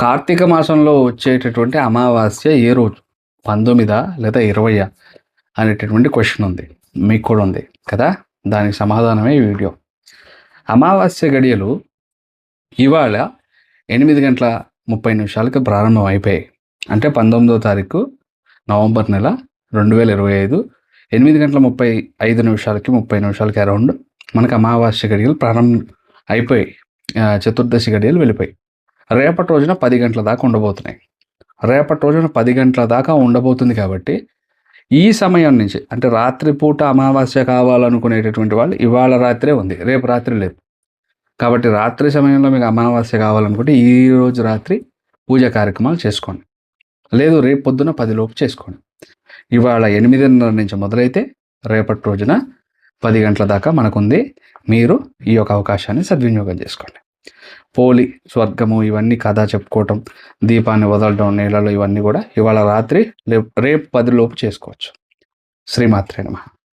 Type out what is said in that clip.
కార్తీక మాసంలో వచ్చేటటువంటి అమావాస్య ఏ రోజు? పంతొమ్మిదా లేదా ఇరవయా? అనేటటువంటి క్వశ్చన్ ఉంది. మీకు కూడా ఉంది కదా? దానికి సమాధానమే ఈ వీడియో. అమావాస్య గడియలు ఇవాళ ఎనిమిది గంటల ముప్పై నిమిషాలకు ప్రారంభం అయిపోయాయి. అంటే పంతొమ్మిదో తారీఖు నవంబర్ నెల రెండు వేల ఇరవై ఐదు ఎనిమిది గంటల ముప్పై ఐదు నిమిషాలకి ముప్పై నిమిషాలకి అరౌండ్ మనకు అమావాస్య గడియలు ప్రారంభం అయిపోయాయి. చతుర్దశి గడియలు వెళ్ళిపోయి రేపటి రోజున పది గంటల దాకా ఉండబోతున్నాయి. రేపటి రోజున పది గంటల దాకా ఉండబోతుంది కాబట్టి ఈ సమయం నుంచి అంటే రాత్రిపూట అమావాస్య కావాలనుకునేటటువంటి వాళ్ళు ఇవాళ రాత్రే ఉంది రేపు రాత్రి లేదు. కాబట్టి రాత్రి సమయంలో మీకు అమావాస్య కావాలనుకుంటే ఈ రోజు రాత్రి పూజ కార్యక్రమాలు చేసుకోండి. లేదు రేపు పొద్దున పదిలోపు చేసుకోండి. ఇవాళ ఎనిమిదిన్నర నుంచి మొదలైతే రేపటి రోజున పది గంటల దాకా మనకుంది. మీరు ఈ యొక్క అవకాశాన్ని సద్వినియోగం చేసుకోండి. పోలి స్వర్గము ఇవన్నీ కథ చెప్పుకోవటం దీపాన్ని వదలడం నీళ్ళలో ఇవన్నీ కూడా ఇవాళ రాత్రి రేపు రేపు పదిలోపు చేసుకోవచ్చు. శ్రీమాత్రే నమ.